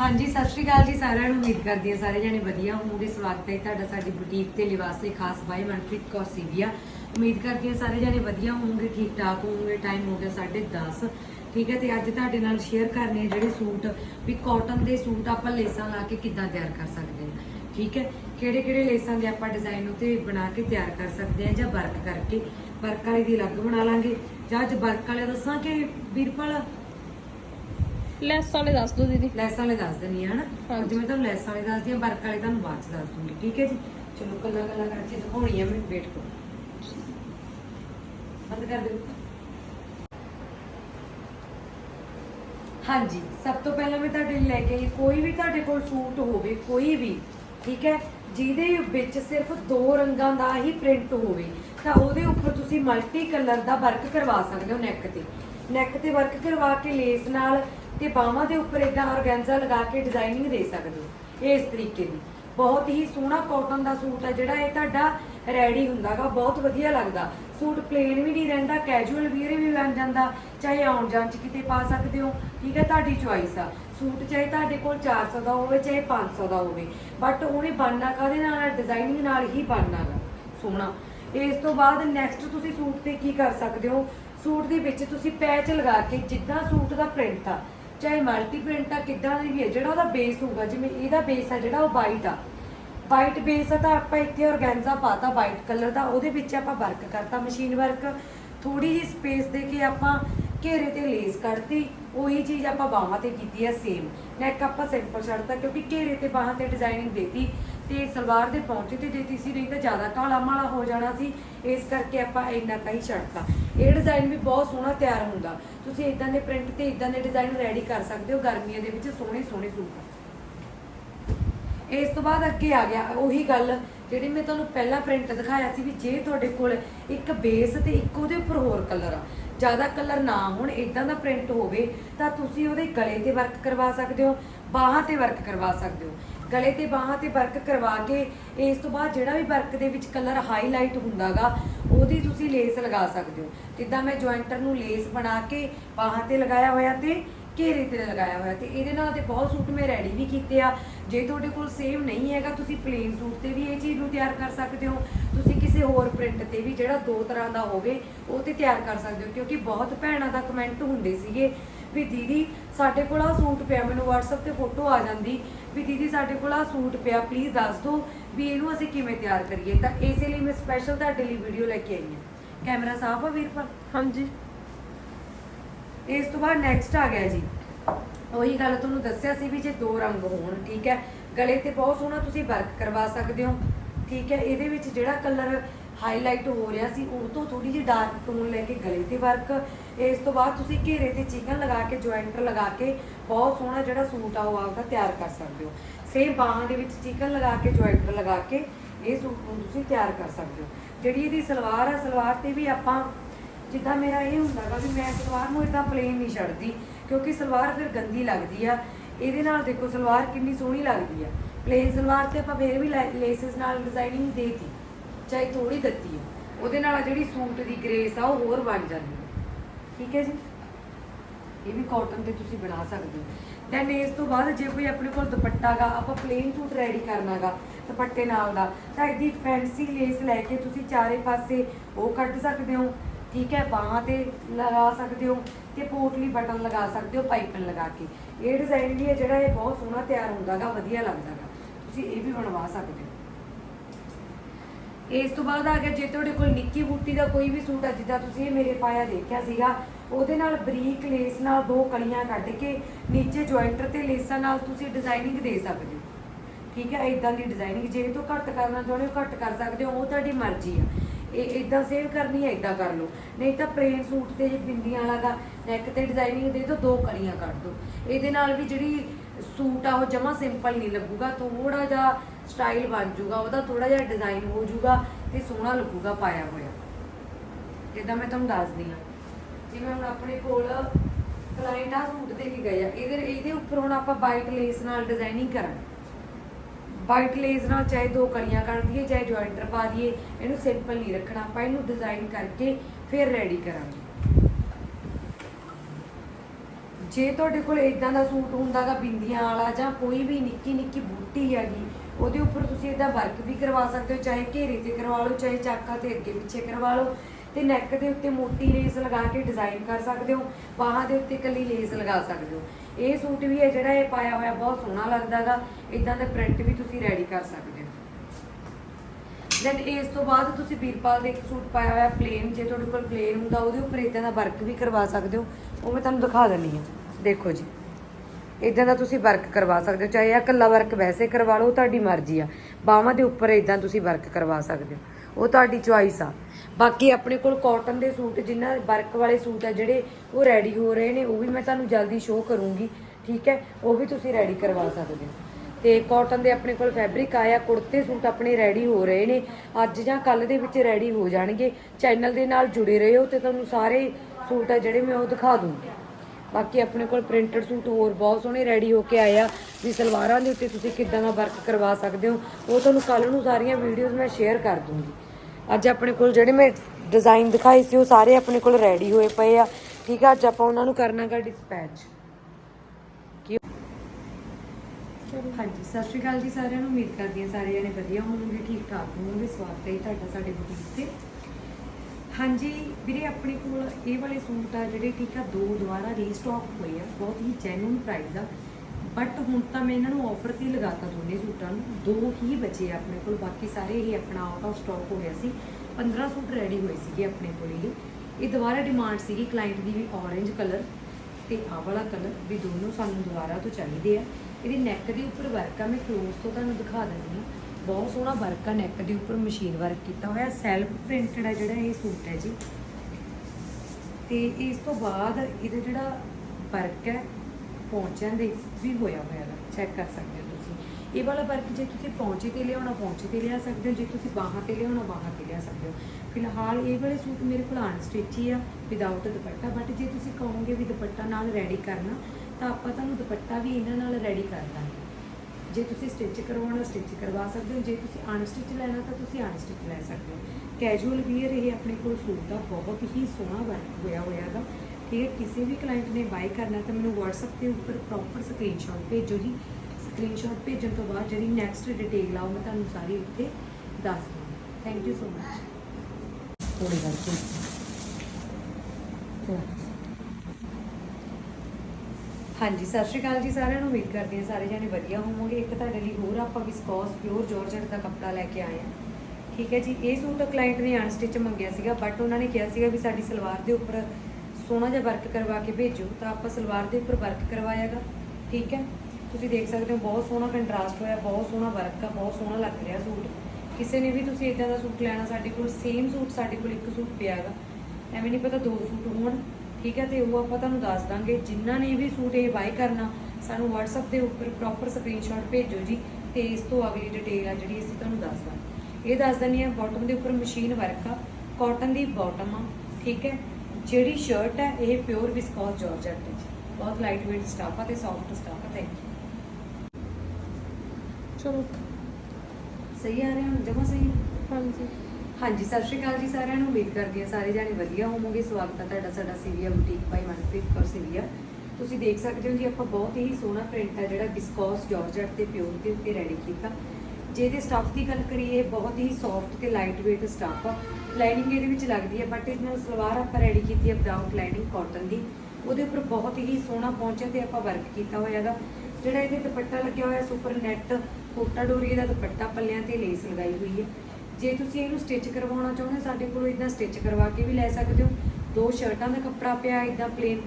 ਹਾਂਜੀ, ਸਤਿ ਸ਼੍ਰੀ ਅਕਾਲ ਜੀ ਸਾਰਿਆਂ ਨੂੰ। ਉਮੀਦ ਕਰਦੀ ਹਾਂ ਸਾਰੇ ਜਣੇ ਵਧੀਆ ਹੋਵੋਗੇ। ਸਵਾਗਤ ਹੈ ਤੁਹਾਡਾ ਸਾਡੀ ਬੁਟੀਕ ਤੇ ਲਿਵਾਸੇ ਖਾਸ ਬਾਈ ਮਨਪ੍ਰੀਤ ਕੌਰ ਸੀਵੀਆ ਉਮੀਦ ਕਰਦੀ ਹਾਂ ਸਾਰੇ ਜਣੇ ਵਧੀਆ ਹੋਵੋਗੇ ਠੀਕ ਠਾਕ ਹੋਵੋਗੇ। ਟਾਈਮ ਹੋ ਗਿਆ 10:30 ਠੀਕ ਹੈ, ਤੇ ਅੱਜ ਤੁਹਾਡੇ ਨਾਲ ਸ਼ੇਅਰ ਕਰਨੇ ਜਿਹੜੇ ਸੂਟ, ਵੀ ਕਾਟਨ ਦੇ ਸੂਟ ਆਪਾਂ ਲੇਸਾਂ ਲਾ ਕੇ ਕਿੱਦਾਂ ਤਿਆਰ ਕਰ ਸਕਦੇ ਹਾਂ। ਠੀਕ ਹੈ ਕਿਹੜੇ ਕਿਹੜੇ ਲੇਸਾਂ ਦੇ ਆਪਾਂ ਡਿਜ਼ਾਈਨ ਉਤੇ ਬਣਾ ਕੇ ਤਿਆਰ ਕਰ ਸਕਦੇ ਹਾਂ ਜਾਂ ਵਰਕ ਕਰਕੇ। ਵਰਕ ਵਾਲੀ ਦੀ ਅਲੱਗ ਬਣਾ ਲਾਂਗੇ। ਜਾਂ ਅੱਜ ਵਰਕ ਵਾਲੇ ਦੱਸਾਂ ਕਿ ਵੀਰਪਾਲ? ਲੈਸ ਵਾਲੇ ਦੱਸ ਦੋ ਦੀਦੀ। ਲੈਸਾਂ ਵਾਲੇ ਦੱਸ ਦਿੰਨੀ ਆ ਹਨਾ? ਹਾਂਜੀ। ਜਿਵੇਂ ਤੁਹਾਨੂੰ ਲੈਸਾਂ ਵਾਲੇ ਦੱਸਦੀ ਆ ਵਰਕ ਵਾਲੇ ਤੁਹਾਨੂੰ ਬਾਅਦ ਚ ਦੱਸ ਦੂੰਗੀ ਠੀਕ ਹੈ ਜੀ? ਚਲੋ ਕੱਲਾ ਕੱਲਾ ਕਰਕੇ ਦਿਖਾਉਣੀ ਆ ਮੈਂ ਵੇਟ ਕਰੋ। ਬੰਦ ਕਰ ਦਿਓ। ਹਾਂਜੀ ਸਭ ਤੋਂ ਪਹਿਲਾਂ ਮੈਂ ਤੁਹਾਡੇ ਲਈ ਲੈ ਕੇ ਆਈ ਕੋਈ ਵੀ ਤੁਹਾਡੇ ਕੋਲ ਸੂਟ ਹੋਵੇ ਕੋਈ ਵੀ ਠੀਕ ਹੈ? ਜਿਹਦੇ ਵਿੱਚ ਸਿਰਫ ਦੋ ਰੰਗਾਂ ਦਾ ਹੀ ਪ੍ਰਿੰਟ ਹੋਵੇ, ਤਾਂ ਉਹਦੇ ਉੱਪਰ ਤੁਸੀਂ ਮਲਟੀ ਕਲਰ ਦਾ ਵਰਕ ਕਰਵਾ ਸਕਦੇ ਹੋ ਨੈਕ ਤੇ। ਨੈਕ ਤੇ ਵਰਕ ਕਰਵਾ ਕੇ ਲੇਸ ਨਾਲ ਤੇ ਬਾਹਾਂ ਦੇ ਉੱਪਰ ਇਦਾਂ ਔਰਗੈਂਜ਼ਾ ਲਗਾ ਕੇ ਡਿਜ਼ਾਈਨਿੰਗ ਦੇ ਸਕਦੇ ਹੋ ਇਸ ਤਰੀਕੇ ਦੀ। ਬਹੁਤ ਹੀ ਸੋਹਣਾ ਕਾਟਨ ਦਾ ਸੂਟ ਹੈ ਜਿਹੜਾ ਇਹ ਤੁਹਾਡਾ ਰੈਡੀ ਹੁੰਦਾਗਾ, ਬਹੁਤ ਵਧੀਆ ਲੱਗਦਾ। ਸੂਟ ਪਲੇਨ ਵੀ ਨਹੀਂ ਰਹਿੰਦਾ ਕੈਜੂਅਲ ਵੀਅਰ ਵੀ ਬਣ ਜਾਂਦਾ। ਚਾਹੇ ਆਉਣ ਜਾਣ ਚ ਕਿਤੇ ਪਾ ਸਕਦੇ ਹੋ, ਠੀਕ ਹੈ, ਤੁਹਾਡੀ ਚੁਆਇਸ ਆ। ਸੂਟ ਚਾਹੇ ਤੁਹਾਡੇ ਕੋਲ 400 ਦਾ ਹੋਵੇ, ਚਾਹੇ 500 ਦਾ ਹੋਵੇ। ਬਟ ਉਹਨੇ ਬਣਨਾ ਕਾਹਦੇ ਨਾਲ ਡਿਜ਼ਾਈਨਿੰਗ ਨਾਲ ਹੀ ਬਣਨਾਗਾ ਸੋਹਣਾ। ਇਸ ਤੋਂ ਬਾਅਦ ਨੈਕਸਟ ਤੁਸੀਂ ਸੂਟ ਤੇ ਕੀ ਕਰ ਸਕਦੇ ਹੋ? ਸੂਟ ਦੇ ਵਿੱਚ ਤੁਸੀਂ ਪੈਚ ਲਗਾ ਕੇ ਜਿੱਦਾਂ ਸੂਟ ਦਾ ਪ੍ਰਿੰਟ ਆ, ਚਾਹੇ ਮਲਟੀ ਪ੍ਰਿੰਟ ਆ, ਕਿੱਦਾਂ ਦੀ ਵੀ ਹੈ ਜਿਹੜਾ ਉਹਦਾ ਬੇਸ ਹੋਊਗਾ, ਜਿਵੇਂ ਇਹਦਾ ਬੇਸ ਆ, ਜਿਹੜਾ ਉਹ ਵਾਈਟ ਆ ਵਾਈਟ ਬੇਸ ਆ ਤਾਂ ਆਪਾਂ ਇੱਥੇ ਔਰਗੈਂਜ਼ਾ ਪਾਤਾ ਵਾਈਟ ਕਲਰ ਦਾ, ਉਹਦੇ ਵਿੱਚ ਆਪਾਂ ਵਰਕ ਕਰਤਾ ਮਸ਼ੀਨ ਵਰਕ ਥੋੜੀ ਜਿਹੀ ਸਪੇਸ ਦੇ ਕੇ ਆਪਾਂ ਘੇਰੇ ਤੇ ਲੇਸ ਕੱਢਤੀ, ਉਹੀ ਚੀਜ਼ ਆਪਾਂ ਬਾਹਾਂ ਤੇ ਕੀਤੀ ਹੈ ਸੇਮ ਨੈਕ ਆਪਾਂ ਸਿੰਪਲ ਛੱਡਤਾ ਕਿਉਂਕਿ ਘੇਰੇ ਤੇ ਬਾਹਾਂ ਤੇ ਡਿਜ਼ਾਈਨਿੰਗ ਦੇਤੀ ਤੇ ਸਲਵਾਰ ਦੇ ਪੌਂਚੇ ਤੇ ਦੇਤੀ ਸੀ, ਨਹੀਂ ਤਾਂ ਜ਼ਿਆਦਾ ਕਾਲਾ ਮਾਲਾ ਹੋ ਜਾਣਾ ਸੀ, ਇਸ ਕਰਕੇ ਆਪਾਂ ਇੰਨਾ ਕਾ ਹੀ ਛੱਡਤਾ ਇਹ ਡਿਜ਼ਾਈਨ ਵੀ ਬਹੁਤ ਸੋਹਣਾ ਤਿਆਰ ਹੁੰਦਾ। ਤੁਸੀਂ ਇਦਾਂ ਦੇ ਪ੍ਰਿੰਟ ਤੇ ਇਦਾਂ ਦੇ ਡਿਜ਼ਾਈਨ ਰੈਡੀ ਕਰ ਸਕਦੇ ਹੋ, ਗਰਮੀਆਂ ਦੇ ਵਿੱਚ ਸੋਹਣੇ ਸੋਹਣੇ ਸੂਟ। ਇਸ ਤੋਂ ਬਾਅਦ ਅੱਗੇ ਆ ਗਿਆ, ਉਹੀ ਗੱਲ ਜਿਹੜੀ ਮੈਂ ਤੁਹਾਨੂੰ ਪਹਿਲਾਂ ਪ੍ਰਿੰਟ ਦਿਖਾਇਆ ਸੀ ਵੀ ਜੇ ਤੁਹਾਡੇ ਕੋਲ ਇੱਕ ਬੇਸ ਤੇ ਇੱਕ ਉਹਦੇ ਉੱਪਰ ਹੋਰ ਕਲਰ ਆ, ਜ਼ਿਆਦਾ ਕਲਰ ਨਾ ਹੋਣ ਇਦਾਂ ਦਾ ਪ੍ਰਿੰਟ ਹੋਵੇ, ਤਾਂ ਤੁਸੀਂ ਉਹਦੇ ਗਲੇ ਤੇ ਵਰਕ ਕਰਵਾ ਸਕਦੇ ਹੋ, ਬਾਹਾਂ ਤੇ ਵਰਕ ਕਰਵਾ ਸਕਦੇ ਹੋ। ਗਲੇ ਤੇ ਬਾਹਾਂ ਤੇ ਵਰਕ ਕਰਵਾ ਕੇ, ਇਸ ਤੋਂ ਬਾਅਦ ਜਿਹੜਾ ਵੀ ਵਰਕ ਦੇ ਵਿੱਚ ਕਲਰ ਹਾਈਲਾਈਟ ਹੁੰਦਾਗਾ, ਉਹਦੀ ਤੁਸੀਂ ਲੇਸ ਲਗਾ ਸਕਦੇ ਹੋ। ਜਿੱਦਾਂ ਮੈਂ ਜੁਆਇੰਟਰ ਨੂੰ ਲੇਸ ਬਣਾ ਕੇ ਬਾਹਾਂ ਤੇ ਲਗਾਇਆ ਹੋਇਆ ਤੇ ਘੇਰੇ ਤੇ ਲਗਾਇਆ ਹੋਇਆ ਤੇ ਇਹਦੇ ਨਾਲ ਤੇ ਬਹੁਤ ਸੂਟ ਮੈਂ ਰੈਡੀ ਵੀ ਕੀਤੇ ਆ। ਜੇ ਤੁਹਾਡੇ ਕੋਲ ਸੇਮ ਨਹੀਂ ਹੈਗਾ, ਤੁਸੀਂ ਪਲੇਨ ਸੂਟ ਤੇ ਵੀ ਇਹ ਚੀਜ਼ ਨੂੰ ਤਿਆਰ ਕਰ ਸਕਦੇ ਹੋ। ਤੁਸੀਂ ਕਿਸੇ ਹੋਰ ਪ੍ਰਿੰਟ ਤੇ ਵੀ ਜਿਹੜਾ ਦੋ ਤਰ੍ਹਾਂ ਦਾ ਹੋਵੇ, ਉਹ ਤੇ ਤਿਆਰ ਕਰ ਸਕਦੇ ਹੋ, ਕਿਉਂਕਿ ਬਹੁਤ ਭੈਣਾਂ ਦਾ ਕਮੈਂਟ ਹੁੰਦੇ ਸੀਗੇ ਵੀ ਦੀਦੀ, ਸਾਡੇ ਕੋਲ ਆ ਸੂਟ ਪਿਆ, ਮੈਨੂੰ WhatsApp ਤੇ ਫੋਟੋ ਆ ਜਾਂਦੀ ਵੀ ਦੀਦੀ, ਸਾਡੇ ਕੋਲ ਆ ਸੂਟ ਪਿਆ ਪਲੀਜ਼ ਦੱਸ ਦਿਓ ਵੀ ਇਹਨੂੰ ਅਸੀਂ ਕਿਵੇਂ ਤਿਆਰ ਕਰੀਏ। ਤਾਂ ਇਸੇ ਲਈ ਮੈਂ ਸਪੈਸ਼ਲ ਤੁਹਾਡੇ ਲਈ ਵੀਡੀਓ ਲੈ ਕੇ ਆਈ ਹਾਂ। ਕੈਮਰਾ ਸਾਫ਼ ਆ ਵੀਰ ਵੀਰਪਾਲ? ਹਾਂਜੀ। ਇਸ ਤੋਂ ਬਾਅਦ ਨੈਕਸਟ ਆ ਗਿਆ ਜੀ। ਉਹੀ ਗੱਲ ਤੁਹਾਨੂੰ ਦੱਸਿਆ ਸੀ ਵੀ ਜੇ ਦੋ ਰੰਗ ਹੋਣ, ਠੀਕ ਹੈ? ਗਲੇ ਤੇ ਬਹੁਤ ਸੋਹਣਾ ਤੁਸੀਂ ਵਰਕ ਕਰਵਾ ਸਕਦੇ ਹੋ, ਠੀਕ ਹੈ? ਇਹਦੇ ਵਿੱਚ ਜਿਹੜਾ ਕਲਰ ਹਾਈਲਾਈਟ ਹੋ ਰਿਹਾ ਸੀ, ਉਹ ਤੋਂ ਥੋੜੀ ਜਿਹੀ ਡਾਰਕ ਟੋਨ ਲੈ ਕੇ ਗਲੇ ਤੇ ਵਰਕ ਇਸ ਤੋਂ ਬਾਅਦ ਤੁਸੀਂ ਘੇਰੇ ਤੇ ਚਿਕਨ ਲਗਾ ਕੇ ਜੁਆਇੰਟਰ ਲਗਾ ਕੇ, ਬਹੁਤ ਸੋਹਣਾ ਜਿਹੜਾ ਸੂਟ ਆ, ਉਹ ਆਪਦਾ ਤਿਆਰ ਕਰ ਸਕਦੇ ਹੋ। ਸੇਮ ਬਾਹਾਂ ਦੇ ਵਿੱਚ ਚਿਕਨ ਲਗਾ ਕੇ ਜੁਆਇੰਟਰ ਲਗਾ ਕੇ, ਇਹ ਸੂਟ ਨੂੰ ਤੁਸੀਂ ਤਿਆਰ ਕਰ ਸਕਦੇ ਹੋ। ਜਿਹੜੀ ਇਹਦੀ ਸਲਵਾਰ ਆ, ਸਲਵਾਰ ਤੇ ਵੀ ਆਪਾਂ ਜਿੱਦਾਂ ਮੇਰਾ ਇਹ ਹੁੰਦਾਗਾ ਵੀ ਮੈਂ ਸਲਵਾਰ ਨੂੰ ਇਦਾਂ ਪਲੇਨ ਨਹੀਂ ਛੱਡਦੀ, ਕਿਉਂਕਿ ਸਲਵਾਰ ਫਿਰ ਗੰਦੀ ਲੱਗਦੀ ਆ। ਇਹਦੇ ਨਾਲ ਦੇਖੋ, ਸਲਵਾਰ ਕਿੰਨੀ ਸੋਹਣੀ ਲੱਗਦੀ ਆ। ਪਲੇਨ ਸਲਵਾਰ ਤੇ ਆਪਾਂ ਫੇਰ ਵੀ ਲੇਸਸ ਨਾਲ ਡਿਜ਼ਾਈਨਿੰਗ ਦੇਤੀ, ਚਾਹੇ ਥੋੜੀ ਦਿੱਤੀ ਆ। ਉਹਦੇ ਨਾਲ ਜਿਹੜੀ ਸੂਟ ਦੀ ਗ੍ਰੇਸ ਆ, ਉਹ ਹੋਰ ਬਣ ਜਾਂਦੀ ਹੈ ਠੀਕ ਹੈ ਜੀ? ਇਹ ਵੀ ਕਾਟਨ ਤੇ ਤੁਸੀਂ ਬਣਾ ਸਕਦੇ ਹੋ। ਦੈਨ ਇਸ ਤੋਂ ਬਾਅਦ ਜੇ ਕੋਈ ਆਪਣੇ ਕੋਲ ਦੁਪੱਟਾਗਾ ਆਪਾਂ ਪਲੇਨ ਸੂਟ ਰੈਡੀ ਕਰਨਾਗਾ ਦੁਪੱਟੇ ਨਾਲ ਦਾ, ਤਾਂ ਇਹਦੀ ਫੈਂਸੀ ਲੇਸ ਲੈ ਕੇ ਤੁਸੀਂ ਚਾਰੇ ਪਾਸੇ ਉਹ ਕੱਢ ਸਕਦੇ ਹੋ। ਠੀਕ ਹੈ, ਬਾਹਾਂ ਤੇ ਲਗਾ ਸਕਦੇ ਹੋ ਤੇ ਪੋਟਲੀ ਬਟਨ ਲਗਾ ਸਕਦੇ ਹੋ, ਪਾਈਪਨ ਲਗਾ ਕੇ। ਇਹ ਡਿਜ਼ਾਈਨ ਵੀ ਹੈ ਜਿਹੜਾ ਇਹ ਬਹੁਤ ਸੋਹਣਾ ਤਿਆਰ ਹੁੰਦਾਗਾ ਵਧੀਆ ਲੱਗਦਾਗਾ ਤੁਸੀਂ ਇਹ ਵੀ ਬਣਵਾ ਸਕਦੇ ਹੋ। ਇਸ ਤੋਂ ਬਾਅਦ ਆ ਗਿਆ, ਜੇ ਤੁਹਾਡੇ ਕੋਲ ਨਿੱਕੀ ਬੂਟੀ ਦਾ ਕੋਈ ਵੀ ਸੂਟ ਆ, ਜਿੱਦਾਂ ਤੁਸੀਂ ਇਹ ਮੇਰੇ ਪਾਇਆ ਦੇਖਿਆ ਸੀਗਾ, ਉਹਦੇ ਨਾਲ ਬਰੀਕ ਲੇਸ ਨਾਲ ਦੋ ਕਲੀਆਂ ਕੱਢ ਕੇ ਨੀਚੇ ਜੁਆਇੰਟਰ ਤੇ ਲੇਸਾਂ ਨਾਲ ਤੁਸੀਂ ਡਿਜ਼ਾਈਨਿੰਗ ਦੇ ਸਕਦੇ ਹੋ। ਠੀਕ ਹੈ ਇਦਾਂ ਦੀ ਡਿਜ਼ਾਈਨਿੰਗ ਜੇ ਤੋਂ ਘੱਟ ਕਰਨਾ ਚਾਹੁੰਦੇ ਹੋ, ਘੱਟ ਕਰ ਸਕਦੇ ਹੋ, ਉਹ ਤੁਹਾਡੀ ਮਰਜ਼ੀ ਆ। ਇਹ ਇਦਾਂ ਸੇਵ ਕਰਨੀ ਹੈ ਇਦਾਂ ਕਰ ਲਓ। ਨਹੀਂ ਤਾਂ ਪਲੇਨ ਸੂਟ ਤੇ ਜੇ ਬਿੰਦੀਆਂ ਦਾ ਨੈਕ ਤੇ ਡਿਜ਼ਾਈਨਿੰਗ ਦੇ ਦਿਓ, ਦੋ ਕਲੀਆਂ ਕੱਢ ਦਿਓ। ਇਹਦੇ ਨਾਲ ਵੀ ਜਿਹੜੀ ਸੂਟ ਆ, ਉਹ ਜਮਾ ਸਿੰਪਲ ਨਹੀਂ ਲੱਗੂਗਾ ਥੋੜਾ ਜਿਹਾ ਸਟਾਈਲ ਬਣ ਜਾਊਗਾ ਉਹਦਾ ਥੋੜਾ ਜਿਹਾ ਡਿਜ਼ਾਈਨ ਹੋ ਜਾਊਗਾ ਤੇ ਸੋਹਣਾ ਲੱਗੂਗਾ ਪਾਇਆ ਹੋਇਆ। ਜਿੱਦਾਂ ਮੈਂ ਤੁਹਾਨੂੰ ਦੱਸਦੀ ਆ ਜਿਵੇਂ ਹੁਣ ਆਪਣੇ ਕੋਲ ਕਲਾਇੰਟ ਆ, ਸੂਟ ਦੇ ਕੇ ਗਏ ਆ, ਇਹਦੇ ਇਹਦੇ ਉੱਪਰ ਹੁਣ ਆਪਾਂ ਵਾਈਟ ਲੇਸ ਨਾਲ ਡਿਜ਼ਾਈਨਿੰਗ ਕਰਾਂਗੇ। ਵਾਈਟ ਲੇਸ ਨਾਲ ਚਾਹੇ ਦੋ ਕਲੀਆਂ ਕੱਢ ਦਈਏ ਚਾਹੇ ਜੁਆਇੰਟਰ ਪਾ ਦਈਏ ਇਹਨੂੰ ਸਿੰਪਲ ਨਹੀਂ ਰੱਖਣਾ। ਆਪਾਂ ਇਹਨੂੰ ਡਿਜ਼ਾਈਨ ਕਰਕੇ ਫਿਰ ਰੈਡੀ ਕਰਾਂਗੇ। ਜੇ ਤੁਹਾਡੇ ਕੋਲ ਇਦਾਂ ਦਾ ਸੂਟ ਹੁੰਦਾਗਾ ਬਿੰਦੀਆਂ ਵਾਲਾ ਜਾਂ ਕੋਈ ਵੀ ਨਿੱਕੀ ਨਿੱਕੀ ਬੂਟੀ ਹੈਗੀ, ਉਹਦੇ ਉੱਪਰ ਤੁਸੀਂ ਇਦਾਂ ਵਰਕ ਵੀ ਕਰਵਾ ਸਕਦੇ ਹੋ, ਚਾਹੇ ਘੇਰੇ ਤੇ ਕਰਵਾ ਲਓ, ਚਾਹੇ ਚਾਕਾਂ ਤੇ ਅੱਗੇ ਪਿੱਛੇ ਕਰਵਾ ਲਓ। ਤੇ ਨੈਕ ਦੇ ਉੱਤੇ ਮੋਟੀ ਲੇਸ ਲਗਾ ਕੇ ਡਿਜ਼ਾਈਨ ਕਰ ਸਕਦੇ ਹੋ, ਬਾਹਾਂ ਦੇ ਉੱਤੇ ਇਕੱਲੀ ਲੇਸ ਲਗਾ ਸਕਦੇ ਹੋ। ਇਹ ਸੂਟ ਵੀ ਹੈ ਜਿਹੜਾ ਇਹ ਪਾਇਆ ਹੋਇਆ ਬਹੁਤ ਸੋਹਣਾ ਲੱਗਦਾਗਾ ਇਦਾਂ ਦੇ ਪ੍ਰਿੰਟ ਵੀ ਤੁਸੀਂ ਰੈਡੀ ਕਰ ਸਕਦੇ ਹੋ। ਦੈਨ ਇਸ ਤੋਂ ਬਾਅਦ ਤੁਸੀਂ ਵੀਰਪਾਲ ਦੇ ਇੱਕ ਸੂਟ ਪਾਇਆ ਹੋਇਆ ਪਲੇਨ ਜੇ ਤੁਹਾਡੇ ਕੋਲ ਪਲੇਨ ਹੁੰਦਾ, ਉਹਦੇ ਉੱਪਰ ਇਦਾਂ ਦਾ ਵਰਕ ਵੀ ਕਰਵਾ ਸਕਦੇ ਹੋ। ਉਹ ਮੈਂ ਤੁਹਾਨੂੰ ਦਿਖਾ ਦਿੰਨੀ ਹਾਂ। ਦੇਖੋ ਜੀ ਇਦਾਂ ਦਾ ਤੁਸੀਂ ਵਰਕ ਕਰਵਾ ਸਕਦੇ ਹੋ। ਚਾਹੇ ਇਹ ਇਕੱਲਾ ਵਰਕ ਵੈਸੇ ਕਰਵਾ ਲਓ ਤੁਹਾਡੀ ਮਰਜ਼ੀ ਆ। ਬਾਹਾਂ ਦੇ ਉੱਪਰ ਇਦਾਂ ਤੁਸੀਂ ਵਰਕ ਕਰਵਾ ਸਕਦੇ ਹੋ। ਉਹ ਤੁਹਾਡੀ ਚੁਆਇਸ ਆ। ਬਾਕੀ ਆਪਣੇ ਕੋਲ ਕਾਟਨ ਦੇ ਸੂਟ ਜਿਨ੍ਹਾਂ ਵਰਕ ਵਾਲੇ ਸੂਟ ਆ ਜਿਹੜੇ ਉਹ ਰੈਡੀ ਹੋ ਰਹੇ ਨੇ, ਉਹ ਵੀ ਮੈਂ ਤੁਹਾਨੂੰ ਜਲਦੀ ਸ਼ੋਅ ਕਰੂੰਗੀ, ਠੀਕ ਹੈ? ਉਹ ਵੀ ਤੁਸੀਂ ਰੈਡੀ ਕਰਵਾ ਸਕਦੇ ਹੋ। ਤੇ ਕਾਟਨ ਦੇ ਆਪਣੇ ਕੋਲ ਫੈਬਰਿਕ ਆਇਆ, ਕੁੜਤੇ ਸੂਟ ਆਪਣੇ ਰੈਡੀ ਹੋ ਰਹੇ ਨੇ, ਅੱਜ ਜਾਂ ਕੱਲ ਦੇ ਵਿੱਚ ਰੈਡੀ ਹੋ ਜਾਣਗੇ। ਚੈਨਲ ਦੇ ਨਾਲ ਜੁੜੇ ਰਹੋ ਤੇ ਤੁਹਾਨੂੰ ਸਾਰੇ ਸੂਟ ਆ ਜਿਹੜੇ ਮੈਂ ਉਹ ਦਿਖਾ ਦੂੰਗੀ। ਬਾਕੀ ਆਪਣੇ ਕੋਲ ਪ੍ਰਿੰਟਡ ਸੂਟ ਹੋਰ ਬਹੁਤ ਸੋਹਣੇ ਰੈਡੀ ਹੋ ਕੇ ਆਏ ਆ ਵੀ ਸਲਵਾਰਾਂ ਦੇ ਉੱਤੇ ਤੁਸੀਂ ਕਿੱਦਾਂ ਦਾ ਵਰਕ ਕਰਵਾ ਸਕਦੇ ਹੋ, ਉਹ ਤੁਹਾਨੂੰ ਕੱਲ ਨੂੰ ਸਾਰੀਆਂ ਵੀਡੀਓਜ਼ ਮੈਂ ਸ਼ੇਅਰ ਕਰ ਦੂੰਗੀ। ਅੱਜ ਆਪਣੇ ਕੋਲ ਜਿਹੜੇ ਮੈਂ ਡਿਜ਼ਾਈਨ ਦਿਖਾਏ ਸੀ, ਉਹ ਸਾਰੇ ਆਪਣੇ ਕੋਲ ਰੈਡੀ ਹੋਏ ਪਏ ਆ। ਠੀਕ ਆ, ਅੱਜ ਆਪਾਂ ਉਹਨਾਂ ਨੂੰ ਕਰਨਾਗਾ ਡਿਸਪੈਚ ਹਾਂਜੀ, ਸਤਿ ਸ਼੍ਰੀ ਅਕਾਲ ਜੀ ਸਾਰਿਆਂ ਨੂੰ। ਉਮੀਦ ਕਰਦੀ ਹਾਂ ਸਾਰੇ ਜਣੇ ਵਧੀਆ ਹੋਣਗੇ ਠੀਕ ਠਾਕ ਹੋਣਗੇ, ਸਵਾਗਤ ਹੈ ਤੁਹਾਡਾ ਸਾਡੇ ਬੁਟੀਕ ਤੇ। ਹਾਂਜੀ, ਵੀਰੇ, ਆਪਣੇ ਕੋਲ ਇਹ ਵਾਲੇ ਸੂਟ ਆ ਜਿਹੜੇ, ਠੀਕ ਆ, ਦੋ ਦੁਬਾਰਾ ਰੀਸਟਾਕ ਹੋਏ ਆ। ਬਹੁਤ ਹੀ ਜੈਨੂਨ ਪ੍ਰਾਈਸ ਆ। ਬਟ ਹੁਣ ਤਾਂ ਮੈਂ ਇਹਨਾਂ ਨੂੰ ਆਫਰ ਤੇ ਲਗਾਤਾ ਦੋਨੇ ਸੂਟਾਂ ਨੂੰ। ਦੋ ਹੀ ਬਚੇ ਆ ਆਪਣੇ ਕੋਲ, ਬਾਕੀ ਸਾਰੇ ਇਹ ਆਪਣਾ ਆਊਟ ਆਫ ਸਟਾਕ ਹੋ ਗਿਆ ਸੀ। 15 ਸੂਟ ਰੈਡੀ ਹੋਏ ਸੀਗੇ ਆਪਣੇ ਕੋਲ ਇਹ। ਇਹ ਦੁਬਾਰਾ ਡਿਮਾਂਡ ਸੀਗੀ ਕਲਾਇੰਟ ਦੀ ਵੀ orange ਕਲਰ ਤੇ ਆਹ ਵਾਲਾ ਕਲਰ ਵੀ ਦੋਨੋਂ ਸਾਨੂੰ ਦੁਬਾਰਾ ਤੋਂ ਚਾਹੀਦੇ ਆ। ਇਹਦੀ ਨੈਕ ਦੇ ਉੱਪਰ ਵਰਕ ਆ, ਮੈਂ ਕਲੋਜ਼ ਤੋਂ ਤੁਹਾਨੂੰ ਦਿਖਾ ਦਿੰਦੀ ਹਾਂ। ਬਹੁਤ ਸੋਹਣਾ ਵਰਕ ਆ ਨੈਕ ਦੇ ਉੱਪਰ ਮਸ਼ੀਨ ਵਰਕ ਕੀਤਾ ਹੋਇਆ ਸੈਲਫ ਪ੍ਰਿੰਟਡ ਆ ਜਿਹੜਾ ਇਹ ਸੂਟ ਹੈ ਜੀ। ਤੇ ਇਸ ਤੋਂ ਬਾਅਦ ਇਹਦਾ ਜਿਹੜਾ ਵਰਕ ਹੈ ਪਹੁੰਚਣ ਦੇ ਵੀ ਹੋਇਆ ਹੋਇਆ ਹੈ ਚੈੱਕ ਕਰ ਸਕਦੇ ਹੋ ਤੁਸੀਂ। ਇਹ ਵਾਲਾ ਵਰਕ ਜੇ ਤੁਸੀਂ ਪਹੁੰਚੇ ਤੇ ਲਿਆਉਣਾ, ਪਹੁੰਚੇ ਤੇ ਲਿਆ ਸਕਦੇ ਹੋ। ਜੇ ਤੁਸੀਂ ਬਾਹਾਂ ਤੇ ਲਿਆਉਣਾ, ਬਾਹਾਂ ਤੇ ਲਿਆ ਸਕਦੇ ਹੋ। ਫਿਲਹਾਲ ਇਹ ਵਾਲੇ ਸੂਟ ਮੇਰੇ ਕੋਲ ਅਨ ਸਟਿਚ ਹੀ ਆ ਵਿਦਆਊਟ ਦੁਪੱਟਾ। ਬਟ ਜੇ ਤੁਸੀਂ ਕਹੋਗੇ ਵੀ ਦੁਪੱਟਾ ਨਾਲ ਰੈਡੀ ਕਰਨਾ, ਤਾਂ ਆਪਾਂ ਤੁਹਾਨੂੰ ਦੁਪੱਟਾ ਵੀ ਇਹਨਾਂ ਨਾਲ ਰੈਡੀ ਕਰ ਦਾਂਗੇ। ਜੇ ਤੁਸੀਂ ਸਟਿਚ ਕਰਵਾਉਣਾ ਸਟਿਚ ਕਰਵਾ ਸਕਦੇ ਹੋ। ਜੇ ਤੁਸੀਂ ਅਨਸਟਿਚ ਲੈਣਾ, ਤਾਂ ਤੁਸੀਂ ਅਨਸਟਿਚ ਲੈ ਸਕਦੇ ਹੋ। ਕੈਜੂਅਲ ਵੀਅਰ ਇਹ ਆਪਣੇ ਕੋਲ ਸੂਟ ਦਾ ਬਹੁਤ ਹੀ ਸੋਹਣਾ ਵਰਕ ਹੋਇਆ ਹੋਇਆ ਹੈਗਾ ਹੈ ਕਿਸੇ ਵੀ ਕਲਾਇੰਟ ਨੇ ਬਾਈ ਕਰਨਾ ਤਾਂ ਮੈਨੂੰ WhatsApp ਤੇ ਉੱਪਰ ਪ੍ਰੋਪਰ ਸਕਰੀਨਸ਼ਾਟ ਭੇਜੋ ਜੀ। ਸਕਰੀਨਸ਼ਾਟ ਭੇਜਣ ਤੋਂ ਬਾਅਦ ਜਿਹੜੀ ਨੈਕਸਟ ਡਿਟੇਲ ਆ ਉਹ ਮੈਂ ਤੁਹਾਨੂੰ ਸਾਰੀ ਉੱਤੇ ਦੱਸ ਦੂੰਗੀ ਥੈਂਕ ਯੂ ਸੋ ਮਚ ਥੋੜੀ ਗੱਲ ਹਾਂਜੀ ਸਤਿ ਸ਼੍ਰੀ ਅਕਾਲ ਜੀ ਸਾਰਿਆਂ ਨੂੰ। ਉਮੀਦ ਕਰਦੀ ਹਾਂ ਸਾਰੇ ਜਣੇ ਵਧੀਆ ਹੋਵੋਗੇ। ਇੱਕ ਤੁਹਾਡੇ ਲਈ ਹੋਰ ਆਪਾਂ ਵਿਸਕੋਸ ਪਿਓਰ ਜਾਰਜਟ ਦਾ ਕੱਪੜਾ ਲੈ ਕੇ ਆਏ ਹਾਂ। ਠੀਕ ਹੈ ਜੀ ਇਹ ਸੂਟ ਕਲਾਇੰਟ ਨੇ ਅਨਸਟਿਚ ਮੰਗਿਆ ਸੀਗਾ ਬਟ ਉਹਨਾਂ ਨੇ ਕਿਹਾ ਸੀਗਾ ਵੀ ਸਾਡੀ ਸਲਵਾਰ ਦੇ ਉੱਪਰ ਸੋਹਣਾ ਜਿਹਾ ਵਰਕ ਕਰਵਾ ਕੇ ਭੇਜੋ, ਤਾਂ ਆਪਾਂ ਸਲਵਾਰ ਦੇ ਉੱਪਰ ਵਰਕ ਕਰਵਾਇਆਗਾ, ਠੀਕ ਹੈ? ਤੁਸੀਂ ਦੇਖ ਸਕਦੇ ਹੋ ਬਹੁਤ ਸੋਹਣਾ ਕੰਟਰਾਸਟ ਹੋਇਆ, ਬਹੁਤ ਸੋਹਣਾ ਵਰਕ ਆ, ਬਹੁਤ ਸੋਹਣਾ ਲੱਗ ਰਿਹਾ ਸੂਟ। ਕਿਸੇ ਨੇ ਵੀ ਤੁਸੀਂ ਇਦਾਂ ਦਾ ਸੂਟ ਲੈਣਾ ਸਾਡੇ ਕੋਲ ਸੇਮ ਸੂਟ ਸਾਡੇ ਕੋਲ ਇੱਕ ਸੂਟ ਪਿਆਗਾ। ਐਵੇਂ ਨਹੀਂ ਪਤਾ ਦੋ ਸੂਟ ਹੋਣ, ਠੀਕ ਹੈ? ਤੇ ਉਹ ਆਪਾਂ ਤੁਹਾਨੂੰ ਦੱਸ ਦਾਂਗੇ। ਜਿਨ੍ਹਾਂ ਨੇ ਵੀ ਸੂਟ ਇਹ ਬਾਈ ਕਰਨਾ, ਸਾਨੂੰ WhatsApp ਦੇ ਉੱਪਰ ਪ੍ਰੋਪਰ ਸਕਰੀਨਸ਼ਾਟ ਭੇਜੋ ਜੀ, ਤੇ ਇਸ ਤੋਂ ਅਗਲੀ ਡਿਟੇਲ ਆ ਜਿਹੜੀ ਅਸੀਂ ਤੁਹਾਨੂੰ ਦੱਸ ਦਾਂਗੇ। ਇਹ ਦੱਸ ਦਿੰਨੀ ਆ ਬਾਟਮ ਦੇ ਉੱਪਰ ਮਸ਼ੀਨ ਵਰਕ ਆ ਕਾਟਨ ਦੀ ਬਾਟਮ ਆ, ਠੀਕ ਹੈ? ਜਿਹੜੀ ਸ਼ਰਟ ਹੈ ਇਹ ਪਿਓਰ ਵਿਸਕੋਸ ਜਾਰਜਟ ਹੈ ਬਹੁਤ ਲਾਈਟ ਵੇਟ ਸਟਾਫ ਆ ਤੇ ਸੌਫਟ ਸਟਾਫ ਆ ਥੈਂਕ ਯੂ ਚਲੋ। ਸਹੀ ਆ ਰਿਹਾ ਹੁਣ ਜਮਾ ਸਹੀ? ਹੈ ਹਾਂਜੀ। ਹਾਂਜੀ ਸਤਿ ਸ਼੍ਰੀ ਅਕਾਲ ਜੀ ਸਾਰਿਆਂ ਨੂੰ। ਉਮੀਦ ਕਰਦੀ ਹਾਂ ਸਾਰੇ ਜਾਣੇ ਵਧੀਆ ਹੋਵੋਗੇ। ਸਵਾਗਤ ਹੈ ਤੁਹਾਡਾ ਸਾਡਾ ਸੀਵੀਆ ਬੁਟੀਕ ਭਾਈ ਮਨਪ੍ਰੀਤ ਕੌਰ ਸੀਵੀਆ ਤੁਸੀਂ ਦੇਖ ਸਕਦੇ ਹੋ ਜੀ ਆਪਾਂ ਬਹੁਤ ਹੀ ਸੋਹਣਾ ਪ੍ਰਿੰਟ ਹੈ ਜਿਹੜਾ ਵਿਸਕੋਸ ਜਾਰਜਟ ਤੇ ਪਿਓਰ ਦੇ ਉੱਤੇ ਰੈਡੀ ਕੀਤਾ। ਜੇ ਸਟੱਫ ਦੀ ਗੱਲ ਕਰੀਏ ਬਹੁਤ ਹੀ ਸੌਫਟ ਤੇ ਲਾਈਟ weight ਸਟੱਫ ਆ। ਲਾਈਨਿੰਗ ਇਹਦੇ ਵਿੱਚ ਲੱਗਦੀ ਹੈ ਬਟ ਇਸ ਨਾਲ ਸਲਵਾਰ ਆਪਾਂ ਰੈਡੀ ਕੀਤੀ ਹੈ ਵਿਦਆਊਟ ਲਾਈਨਿੰਗ ਕਾਟਨ ਦੀ। ਉਹਦੇ ਉੱਪਰ ਬਹੁਤ ਹੀ ਸੋਹਣਾ ਪਹੁੰਚਿਆ ਤੇ ਆਪਾਂ ਵਰਕ ਕੀਤਾ ਹੋਇਆ ਹੈਗਾ। ਜਿਹੜਾ ਇਹਦੇ ਦੁਪੱਟਾ ਲੱਗਿਆ ਹੋਇਆ ਸੁਪਰ ਨੈਟ ਕੋਟਾ ਡੋਰੀ ਦਾ ਦੁਪੱਟਾ ਪੱਲਿਆਂ ਤੇ ਲੇਸ ਲਗਾਈ ਹੋਈ ਹੈ। ਜੇ ਤੁਸੀਂ ਇਹਨੂੰ ਸਟਿਚ ਕਰਵਾਉਣਾ ਚਾਹੁੰਦੇ ਹੋ, ਸਾਡੇ ਕੋਲੋਂ ਇਦਾਂ ਸਟਿਚ ਕਰਵਾ ਕੇ ਵੀ ਲੈ ਸਕਦੇ ਹੋ। ਦੋ ਸ਼ਰਟਾਂ ਦਾ ਕੱਪੜਾ ਪਿਆ ਇਦਾਂ ਪਲੇਨ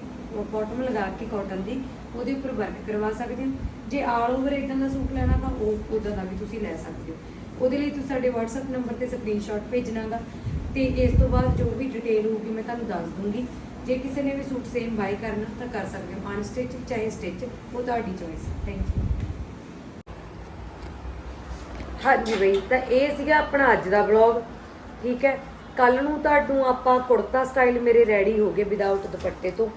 ਬਾਟਮ ਲਗਾ ਕੇ ਕਾਟਨ ਦੀ, ਉਹਦੇ ਉੱਪਰ ਵਰਕ ਕਰਵਾ ਸਕਦੇ ਹੋ। ਜੇ ਆਲ ਓਵਰ ਇਦਾਂ ਦਾ ਸੂਟ ਲੈਣਾ ਤਾਂ ਉਹ ਉਦਾਂ ਦਾ ਵੀ ਤੁਸੀਂ ਲੈ ਸਕਦੇ ਹੋ। ਉਹਦੇ ਲਈ ਤੁਸੀਂ ਸਾਡੇ WhatsApp ਨੰਬਰ ਤੇ ਸਕਰੀਨਸ਼ਾਟ ਭੇਜਣਾਗਾ ਤੇ ਇਸ ਤੋਂ ਬਾਅਦ ਜੋ ਵੀ ਡਿਟੇਲ ਹੋਊਗੀ ਮੈਂ ਤੁਹਾਨੂੰ ਦੱਸ ਦੂੰਗੀ। ਜੇ ਕਿਸੇ ਨੇ ਵੀ ਸੂਟ ਸੇਮ ਬਾਈ ਕਰਨਾ ਤਾਂ ਕਰ ਸਕਦੇ ਹੋ ਅਨਸਟਿਚ ਚਾਹੇ ਸਟਿਚ ਉਹ ਤੁਹਾਡੀ ਚੋਇਸ ਥੈਂਕ ਯੂ ਹਾਂਜੀ ਬਈ, ਤਾਂ ਇਹ ਸੀਗਾ ਆਪਣਾ ਅੱਜ ਦਾ ਵਲੌਗ ਠੀਕ ਹੈ? ਕੱਲ ਨੂੰ ਤੁਹਾਨੂੰ ਆਪਾਂ ਕੁੜਤਾ ਸਟਾਈਲ ਮੇਰੇ ਰੈਡੀ ਹੋ ਗਏ ਵਿਦਆਊਟ ਦੁਪੱਟੇ ਤੋਂ।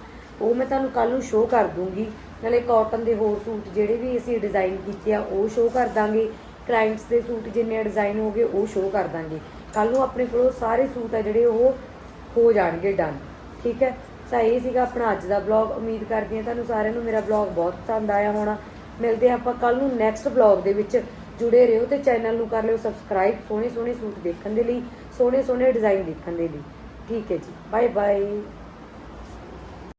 ਉਹ ਮੈਂ ਤੁਹਾਨੂੰ ਕੱਲ ਨੂੰ ਸ਼ੋਅ ਕਰ ਦੂੰਗੀ। ਨਾਲੇ ਕਾਟਨ ਦੇ ਹੋਰ ਸੂਟ ਜਿਹੜੇ ਵੀ ਅਸੀਂ ਡਿਜ਼ਾਈਨ ਕੀਤੇ ਆ, ਉਹ ਸ਼ੋਅ ਕਰ ਦਾਂਗੇ। ਕਲਾਇੰਟਸ ਦੇ ਸੂਟ ਜਿੰਨੇ ਡਿਜ਼ਾਈਨ ਹੋਗੇ ਉਹ ਸ਼ੋਅ ਕਰ ਦਾਂਗੇ। ਕੱਲ ਨੂੰ ਆਪਣੇ ਕੋਲ ਸਾਰੇ ਸੂਟ ਆ ਜਿਹੜੇ ਉਹ ਹੋ ਜਾਣਗੇ ਡਨ ਠੀਕ ਹੈ? ਤਾਂ ਇਹ ਸੀਗਾ ਆਪਣਾ ਅੱਜ ਦਾ ਵਲੌਗ ਉਮੀਦ ਕਰਦੀ ਹਾਂ ਤੁਹਾਨੂੰ ਸਾਰਿਆਂ ਨੂੰ ਮੇਰਾ ਵਲੌਗ ਬਹੁਤ ਪਸੰਦ ਆਇਆ ਹੋਣਾ। ਮਿਲਦੇ ਹਾਂ ਆਪਾਂ ਕੱਲ ਨੂੰ ਨੈਕਸਟ ਵਲੌਗ ਦੇ ਵਿੱਚ। ਜੁੜੇ ਰਹੋ ਤੇ ਚੈਨਲ ਨੂੰ ਕਰ ਲਿਓ ਸਬਸਕ੍ਰਾਈਬ ਸੋਹਣੇ ਸੋਹਣੇ ਸੂਟ ਦੇਖਣ ਦੇ ਲਈ ਸੋਹਣੇ ਸੋਹਣੇ ਡਿਜ਼ਾਈਨ ਦੇਖਣ ਦੇ ਲਈ। ਠੀਕ ਹੈ ਜੀ ਬਾਏ ਬਾਏ